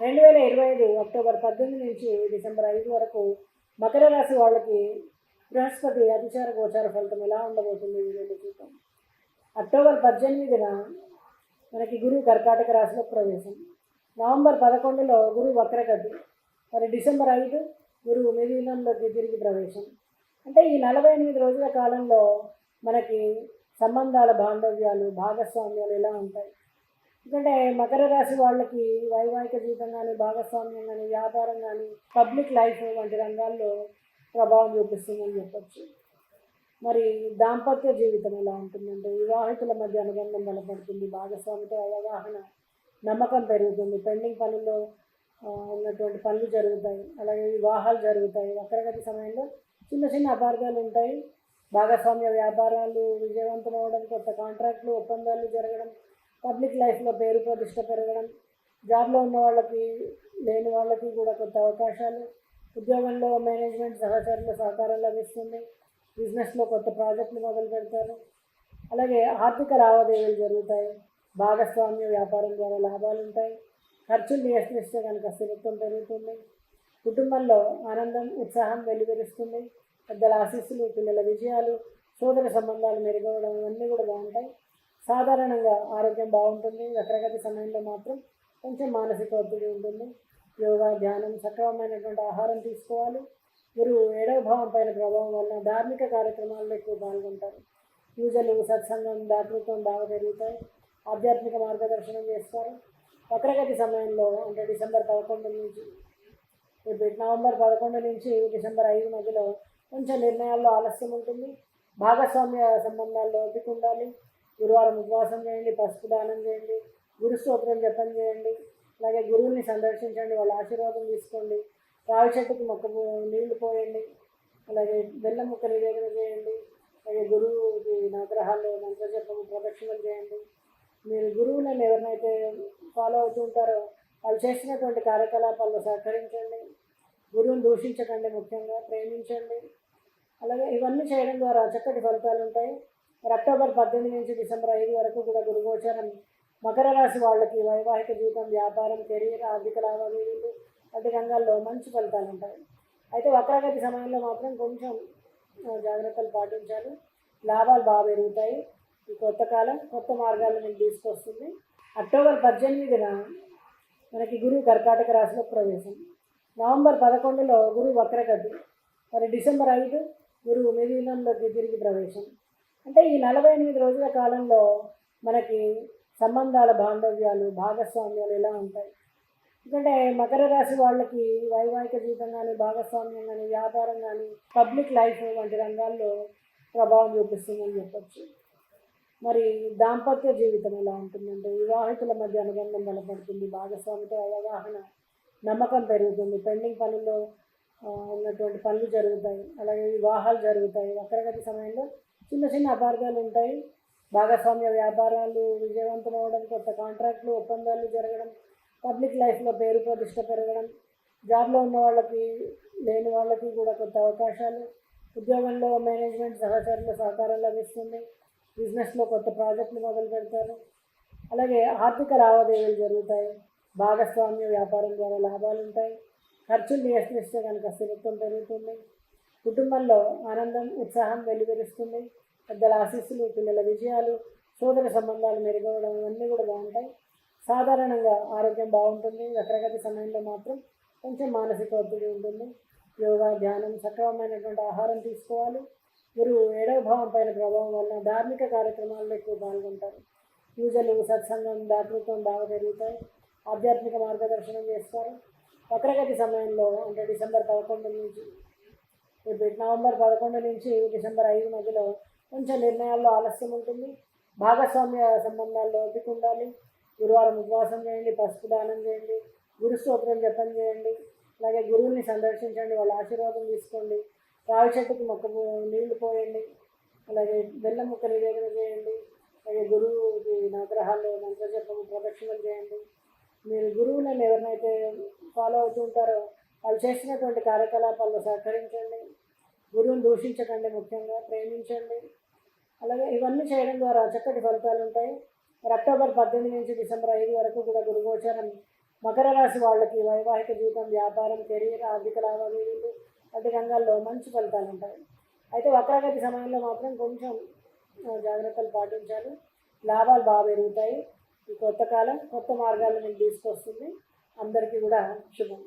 రెండు వేల ఇరవై ఐదు అక్టోబర్ పద్దెనిమిది నుంచి డిసెంబర్ ఐదు వరకు మకర రాశి వాళ్ళకి బృహస్పతి అతిచార గోచార ఫలితం ఎలా ఉండబోతుంది వీడియోలో చూద్దాం. అక్టోబర్ పద్దెనిమిదిన మనకి గురువు కర్కాటక రాశిలో ప్రవేశం. నవంబర్ పదకొండులో గురువు వక్రగతి. మరి డిసెంబర్ ఐదు గురువు మిథునంలోకి తిరిగి ప్రవేశం. అంటే ఈ నలభై ఎనిమిది రోజుల కాలంలో మనకి సంబంధాల బాంధవ్యాలు భాగస్వామ్యాలు ఎలా ఉంటాయి? ఎందుకంటే మకర రాశి వాళ్ళకి వైవాహిక జీవితం కానీ భాగస్వామ్యం కానీ వ్యాపారం కానీ పబ్లిక్ లైఫ్ వంటి రంగాల్లో ప్రభావం చూపిస్తుందని చెప్పొచ్చు. మరి దాంపత్య జీవితం ఎలా ఉంటుందంటే వివాహితుల మధ్య అనుబంధం బలపడుతుంది భాగస్వామితో అవగాహన నమ్మకం పెరుగుతుంది పెండింగ్ పనుల్లో ఉన్నటువంటి పనులు జరుగుతాయి అలాగే వివాహాలు జరుగుతాయి. వక్రగతి సమయంలో చిన్న చిన్న అపార్థాలు ఉంటాయి. భాగస్వామ్య వ్యాపారాలు విజయవంతం అవ్వడం కొత్త కాంట్రాక్ట్లు ఒప్పందాలు జరగడం పబ్లిక్ లైఫ్లో పేరు ప్రతిష్ట పెరగడం జాబ్లో ఉన్న వాళ్ళకి లేని వాళ్ళకి కూడా కొత్త అవకాశాలు ఉద్యోగంలో మేనేజ్మెంట్ సహచరుల సహకారం లభిస్తుంది బిజినెస్లో కొత్త ప్రాజెక్టులు మొదలు పెడతారు. అలాగే ఆర్థిక లావాదేవీలు జరుగుతాయి భాగస్వామ్య వ్యాపారం ద్వారా లాభాలు ఉంటాయి ఖర్చులు నియంత్రిస్తే కనుక స్థిరత్వం పెరుగుతుంది కుటుంబంలో ఆనందం ఉత్సాహం వెలువరిస్తుంది పెద్దల ఆశీస్సులు పిల్లల విజయాలు సోదర సంబంధాలు మెరుగవడం ఇవన్నీ కూడా బాగుంటాయి. సాధారణంగా ఆరోగ్యం బాగుంటుంది వక్రగతి సమయంలో మాత్రం కొంచెం మానసిక ఒత్తిడి ఉంటుంది. యోగా ధ్యానం సక్రమమైనటువంటి ఆహారం తీసుకోవాలి. గురువు ఏడవ భావం పైన ప్రభావం వల్ల ధార్మిక కార్యక్రమాల్లో ఎక్కువ పాల్గొంటారు. పూజలు సత్సంగం దాతృత్వం బాగా పెరుగుతాయి. ఆధ్యాత్మిక మార్గదర్శనం చేస్తారు. వక్రగతి సమయంలో అంటే డిసెంబర్ పదకొండు నుంచి నవంబర్ పదకొండు నుంచి డిసెంబర్ ఐదు మధ్యలో కొంచెం నిర్ణయాల్లో ఆలస్యం ఉంటుంది. భాగస్వామ్య సంబంధాల్లో ఓపిక ఉండాలి. గురువారం ఉపవాసం చేయండి పసుపు దానం చేయండి గురు స్తోత్రం జపం చేయండి అలాగే గురువుని సందర్శించండి వాళ్ళ ఆశీర్వాదం తీసుకోండి రావి చెట్టుకు మొక్క నీళ్ళు పోయండి అలాగే బెల్లం ముక్క నివేదన చేయండి అలాగే గురువుకి నవగ్రహాలు మంత్రజపము ప్రదక్షిణలు చేయండి. మీరు గురువులను ఎవరినైతే ఫాలో అవుతూ ఉంటారో వాళ్ళు చేసినటువంటి కార్యకలాపాల్లో సహకరించండి గురువుని దూషించకండి ముఖ్యంగా ప్రేమించండి. అలాగే ఇవన్నీ చేయడం ద్వారా చక్కటి ఫలితాలు ఉంటాయి. మరి అక్టోబర్ పద్దెనిమిది నుంచి డిసెంబర్ ఐదు వరకు కూడా గురుగోచరం మకర రాశి వాళ్ళకి వైవాహిక జీవితం వ్యాపారం కెరీర్ ఆర్థిక లావాదేవీలు వంటి రంగాల్లో మంచి ఫలితాలు ఉంటాయి. అయితే వక్రగతి సమయంలో మాత్రం కొంచెం జాగ్రత్తలు పాటించాలి. లాభాలు బాగా పెరుగుతాయి. ఈ కొత్త కాలం కొత్త మార్గాలు మీకు తీసుకొస్తుంది. అక్టోబర్ పద్దెనిమిదిన మనకి గురువు కర్కాటక రాశిలో ప్రవేశం. నవంబర్ పదకొండులో గురువు వక్రగతి. మరి డిసెంబర్ ఐదు గురువు మిథునంలోకి తిరిగి ప్రవేశం. అంటే ఈ నలభై ఎనిమిది రోజుల కాలంలో మనకి సంబంధాల బాంధవ్యాలు భాగస్వామ్యాలు ఎలా ఉంటాయి? ఎందుకంటే మకర రాశి వాళ్ళకి వైవాహిక జీవితం కానీ భాగస్వామ్యం కానీ వ్యాపారం కానీ పబ్లిక్ లైఫ్ వంటి రంగాల్లో ప్రభావం చూపిస్తుందని చెప్పొచ్చు. మరి దాంపత్య జీవితం ఎలా ఉంటుందంటే వివాహితుల మధ్య అనుబంధం బలపడుతుంది భాగస్వామితో అవగాహన నమ్మకం పెరుగుతుంది పెండింగ్ పనుల్లో ఉన్నటువంటి పనులు జరుగుతాయి అలాగే వివాహాలు జరుగుతాయి వక్రగతి సమయంలో చిన్న చిన్న అపార్థాలు ఉంటాయి. భాగస్వామ్య వ్యాపారాలు విజయవంతం అవ్వడం కొత్త కాంట్రాక్ట్లు ఒప్పందాలు జరగడం పబ్లిక్ లైఫ్లో పేరు ప్రతిష్ట పెరగడం జాబ్లో ఉన్న వాళ్ళకి లేని వాళ్ళకి కూడా కొత్త అవకాశాలు ఉద్యోగంలో మేనేజ్మెంట్ సహచరుల సహకారం లభిస్తుంది బిజినెస్లో కొత్త ప్రాజెక్టులు మొదలు పెడతారు. అలాగే ఆర్థిక లావాదేవీలు జరుగుతాయి. భాగస్వామ్య వ్యాపారం ద్వారా లాభాలు ఉంటాయి. ఖర్చులు నియంత్రిస్తే కనుక స్థిరత్వం పెరుగుతుంది. కుటుంబంలో ఆనందం ఉత్సాహం వెలువరిస్తుంది. పెద్దల ఆశీస్సులు పిల్లల విజయాలు సోదర సంబంధాలు మెరుగవడం ఇవన్నీ కూడా బాగుంటాయి. సాధారణంగా ఆరోగ్యం బాగుంటుంది. వక్రగతి సమయంలో మాత్రం కొంచెం మానసిక ఒత్తిడి ఉంటుంది. యోగా ధ్యానం సక్రమమైనటువంటి ఆహారం తీసుకోవాలి. గురువు ఏడవ భావం పైన ప్రభావం వల్ల ధార్మిక కార్యక్రమాల్లో ఎక్కువ పాల్గొంటారు. పూజలు సత్సంగం దాతృత్వం బాగా పెరుగుతాయి. ఆధ్యాత్మిక మార్గదర్శనం చేస్తారు. వక్రగతి సమయంలో అంటే డిసెంబర్ పదకొండు నుంచి నవంబర్ పదకొండు నుంచి డిసెంబర్ ఐదు మధ్యలో కొంచెం నిర్ణయాల్లో ఆలస్యం ఉంటుంది. భాగస్వామ్య సంబంధాల్లో ఓపిక ఉండాలి. గురువారం ఉపవాసం చేయండి పసుపు దానం చేయండి గురు స్తోత్రం జపం చేయండి అలాగే గురువుని సందర్శించండి వాళ్ళ ఆశీర్వాదం తీసుకోండి రావి చెట్టుకు మొక్క నీళ్ళు పోయండి అలాగే బెల్లం ముక్క నివేదన చేయండి అలాగే గురువుకి నవగ్రహాలు మంత్రజపం ప్రదక్షిణలు చేయండి. మీరు గురువులను ఎవరినైతే ఫాలో అవుతుంటారో వాళ్ళు చేసినటువంటి కార్యకలాపాల్లో సహకరించండి. గురువుని దూషించకండి ముఖ్యంగా ప్రేమించండి. అలాగే ఇవన్నీ చేయడం ద్వారా చక్కటి ఫలితాలు ఉంటాయి. మరి అక్టోబర్ పద్దెనిమిది నుంచి డిసెంబర్ ఐదు వరకు కూడా గురుగోచరం మకర రాశి వాళ్ళకి వైవాహిక జీవితం వ్యాపారం కెరీర్ ఆర్థిక లావాదేవీలు వంటి రంగాల్లో మంచి ఫలితాలు ఉంటాయి. అయితే వక్రగతి సమయంలో మాత్రం కొంచెం జాగ్రత్తలు పాటించాలి. లాభాలు బాగా పెరుగుతాయి. ఈ కొత్త కాలం కొత్త మార్గాలను మీకు తీసుకొస్తుంది. అందరికీ కూడా శుభం.